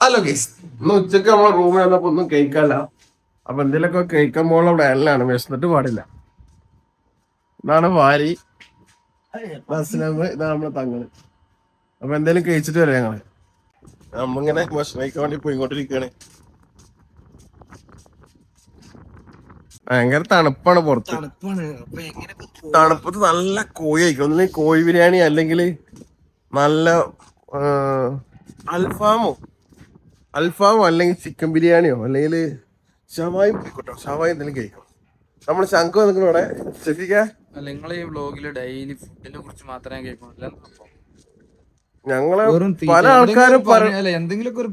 Hello case ഇന്ന് ഉച്ചയ്ക്ക് നമ്മളെ റൂമിൽ വന്നപ്പോ ഒന്നും കേൾക്കാല്ല അപ്പൊ എന്തെങ്കിലുമൊക്കെ പോകണം അവിടെ എല്ലാണ് വിശന്നിട്ട് പാടില്ല. ഇതാണ് വാരി. ഇതാണ് നമ്മളെ തങ്ങൾ. അപ്പൊ എന്തേലും കഴിച്ചിട്ട് വരാം ഞങ്ങൾ. നമ്മളിങ്ങനെ ഭക്ഷണം കഴിക്കാൻ വേണ്ടി പോയിക്കൊണ്ടിരിക്കുകയാണ് ഭയങ്കര തണുപ്പാണ് പുറത്ത്. തണുപ്പത്ത് നല്ല കോഴി കഴിക്കും ഒന്നില്ലെങ്കിൽ കോഴി ബിരിയാണി അല്ലെങ്കിൽ നല്ല അൽഫാമോ? അൽഫാമോ അല്ലെങ്കിൽ ചിക്കൻ ബിരിയാണിയോ അല്ലെങ്കിൽ ഷവായും കഴിക്കട്ടോ ഷവായും എന്തെങ്കിലും കഴിക്കും. നമ്മൾ ശംഖു നിൽക്കുന്ന ഇവിടെ. ശ്രദ്ധിക്ക അല്ല നിങ്ങൾ ഈ വ്ളോഗിൽ ഡെയിലി ഫുഡിനെ കുറിച്ച് മാത്രമേ കേൾക്കുന്നില്ല ഞങ്ങൾ പല ആൾക്കാരും എന്തെങ്കിലുമൊക്കെ ഒരു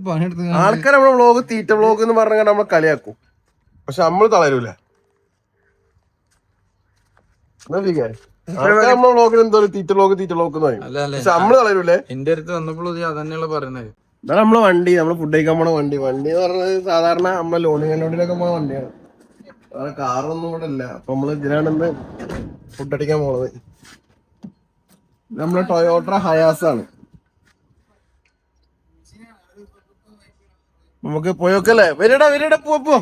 ആൾക്കാർ നമ്മളെ വ്ലോഗ് തീറ്റ വ്ലോഗ് എന്ന് പറഞ്ഞാൽ നമ്മൾ കളിയാക്കും. പക്ഷെ നമ്മൾ തളരൂല. നമ്മളെ വ്ലോഗിൽ എന്തോ തീറ്റ വ്ലോഗ് തീറ്റ വ്ലോഗ് എന്ന് പറയും. പക്ഷെ നമ്മൾ തളരൂലേ? എന്റെ അടുത്ത് വന്നപ്പോൾ അതന്നെയുള്ള പറയുന്നത്. ഇതാണ് നമ്മളെ വണ്ടി നമ്മൾ ഫുഡ് കഴിക്കാൻ പോണ വണ്ടി. വണ്ടി എന്ന് പറഞ്ഞത് സാധാരണ നമ്മളെ ലോണിങ് കണ്ടോണ്ടിലൊക്കെ പോണ വണ്ടിയാണ്. വേറെ കാറൊന്നും ഇവിടെ ഇല്ല. അപ്പൊ നമ്മൾ ഇതിനാണ് ഇന്ന് ഫുഡ് അടിക്കാൻ പോണത്. നമ്മളെ ടൊയോട്ട ഹയാസ് ആണ്. നമുക്ക് പോയോക്കല്ലേ വരടാ വരടാ പോ പോ.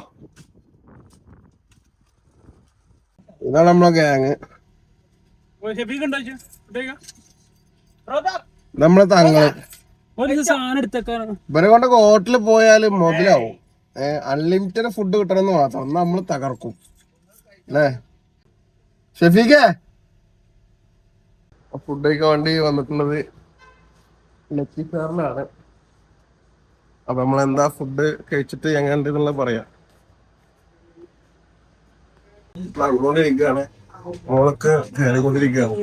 ഇതാണ് നമ്മളെ ഗ്യാങ് നമ്മളെ തങ്ങൾ ഇവരെ കൊണ്ട് ഹോട്ടലിൽ പോയാൽ മുതലാവും. അൺലിമിറ്റഡ് ഫുഡ് കിട്ടണമെന്ന് മാത്രം. നമ്മൾ നമ്മൾ തകർക്കും. അല്ലേ? ഷെഫീഖേ? ഫുഡ് കഴിക്കാൻ വേണ്ടി വന്നിട്ടുള്ളത് ലക്കി ഫെയറിലാണ് അപ്പൊ നമ്മൾ എന്താ ഫുഡ് കഴിച്ചിട്ട് എങ്ങനെ എന്നുള്ളത് പറയാം. നടന്നുകൊണ്ടിരിക്കുകയാണ്. മോളൊക്കെ കയറിക്കൊണ്ടിരിക്കുകയാണ്.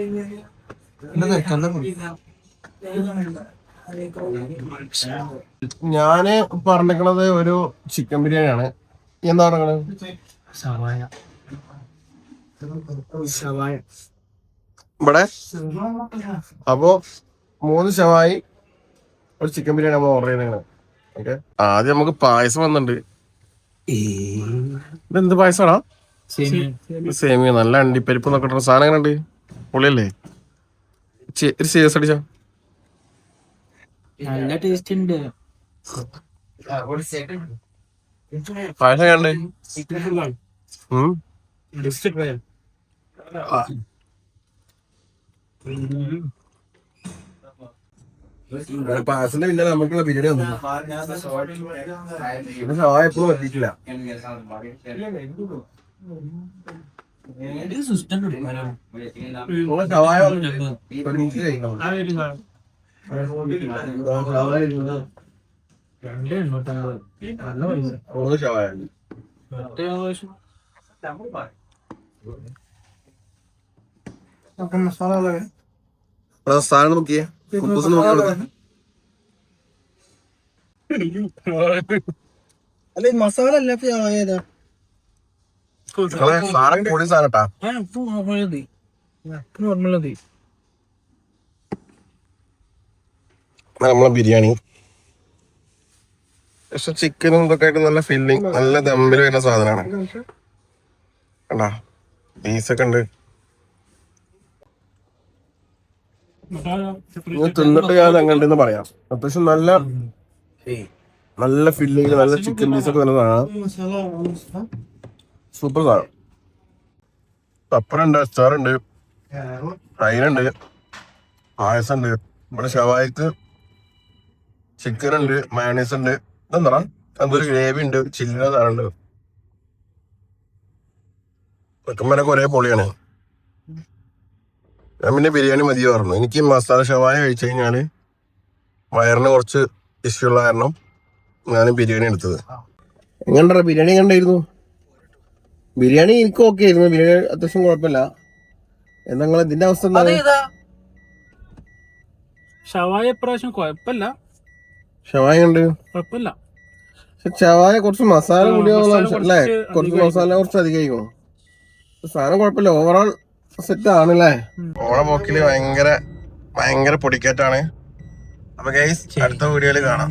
ഞാൻ പറഞ്ഞിരിക്കണത് ഒരു ചിക്കൻ ബിരിയാണിയാണ്. ആണ് എന്താ പറഞ്ഞത്? ഇവിടെ? അപ്പോ മൂന്ന് ശവായി ഒരു ചിക്കൻ ബിരിയാണി നമ്മൾ ഓർഡർ ചെയ്യുന്നത് ഓക്കെ ആദ്യം നമുക്ക് പായസം വന്നിട്ടുണ്ട്. ഇതെന്ത് പായസമാണോ സേമിയ. നല്ല അണ്ടിപ്പരിപ്പ് നോക്കട്ടെ സാധനം എങ്ങനെ ഉണ്ട് പൊളിയല്ലേ ഒരു സീരിയസ് അടിച്ചോ? നല്ല ടേസ്റ്റ് ഉണ്ട്. പായസം കണ്ടേ? ഉം. പായസത്തിന്റെ പിന്നെ നമുക്കുള്ള ബിരിയാണി വന്നു. സവായ എപ്പോഴും എത്തിയിട്ടില്ല നമ്മൾ മിനിറ്റ് കഴിക്കണം. ഷവായ ഇരുന്ന് മൂന്ന് എടാ, സാധനം നോക്കിയേ അല്ല മസാല അല്ല ഏതാ സാധനം പൊടി സാധനം ട്ടാ. നോർമൽ മതി നമ്മളെ ബിരിയാണി? പക്ഷെ ചിക്കനും ഇതൊക്കെ ആയിട്ട് നല്ല ഫില്ലിങ് നല്ല ദമ്മിൽ വരുന്ന സാധനമാണ്. കണ്ടാ? പീസൊക്കെ ഉണ്ട്. തിന്നിട്ട് ഞാൻ അങ്ങനെ പറയാം. അത്യാവശ്യം നല്ല നല്ല ഫില്ലിങ് നല്ല ചിക്കൻ പീസൊക്കെ ഒക്കെ നല്ലതാണ് സൂപ്പർ സാധനം. പപ്പറുണ്ട് അച്ചാറുണ്ട് തൈരുണ്ട് പായസം ഉണ്ട് ഇവിടെ ഷവായിക്ക് ചിക്കൻ ഉണ്ട് മയണീസ് ഉണ്ട്. ഇതെന്താ എന്തൊരു ഗ്രേവി ഉണ്ട് ചില്ലിന സാധനം ഉണ്ട് വെക്കുമ്പോഴൊക്കെ ഒരേ പൊളിയാണ്. ഞാൻ പിന്നെ ബിരിയാണി മതി പറഞ്ഞു. എനിക്ക് മസാല ഷവായ കഴിച്ചു കഴിഞ്ഞാൽ വയറിന് കുറച്ച് ഇഷ്യൂ ഉള്ള കാരണം ഞാൻ ബിരിയാണി എടുത്തത്. എങ്ങനെ ബിരിയാണി കണ്ടായിരുന്നു ബിരിയാണി എനിക്ക് ഓക്കെ ആയിരുന്നു. ബിരിയാണി അത്യാവശ്യം കുഴപ്പമില്ല. എന്താ ഇതിന്റെ അവസ്ഥ എന്താ? ഷവായ ഇപ്രാവശ്യം കുഴപ്പമില്ല. ഷവായ ഉണ്ട് കുഴപ്പമില്ല ഷവായ കുറച്ച് മസാല ആ, കൂടി അല്ലേ? കുറച്ച് കുറച്ച് മസാല കുറച്ച് അധികം സാധനം കുഴപ്പമില്ല. ഓവറോൾ സെറ്റ് ആണല്ലേ ഓളെ പോക്കിൽ ഭയങ്കര ഭയങ്കര പൊടിക്കേറ്റാണ്. അപ്പൊ ഗൈസ് അടുത്ത വീഡിയോയിൽ കാണാം.